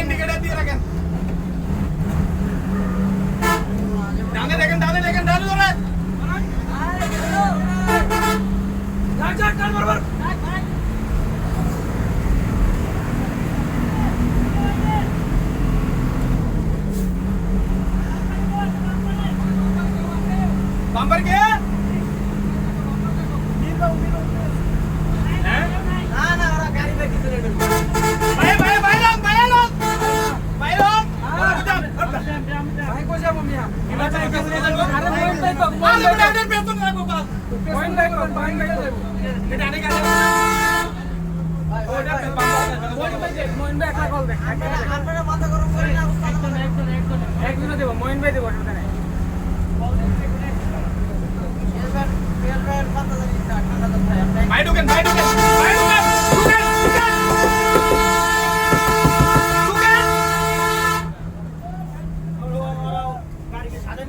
indicator দিয়ে রাখেন ডানে দেখেন ডানে দেখেন ডানে ধরেন যাক যাক টান বরাবর বাম্পার কে ভাই ঢুকেন ভাই ঢুকেন ভাই ঢুকেন ঢুকেন ঢুকেন ঢুকেন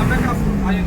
আমরা কাজ আইন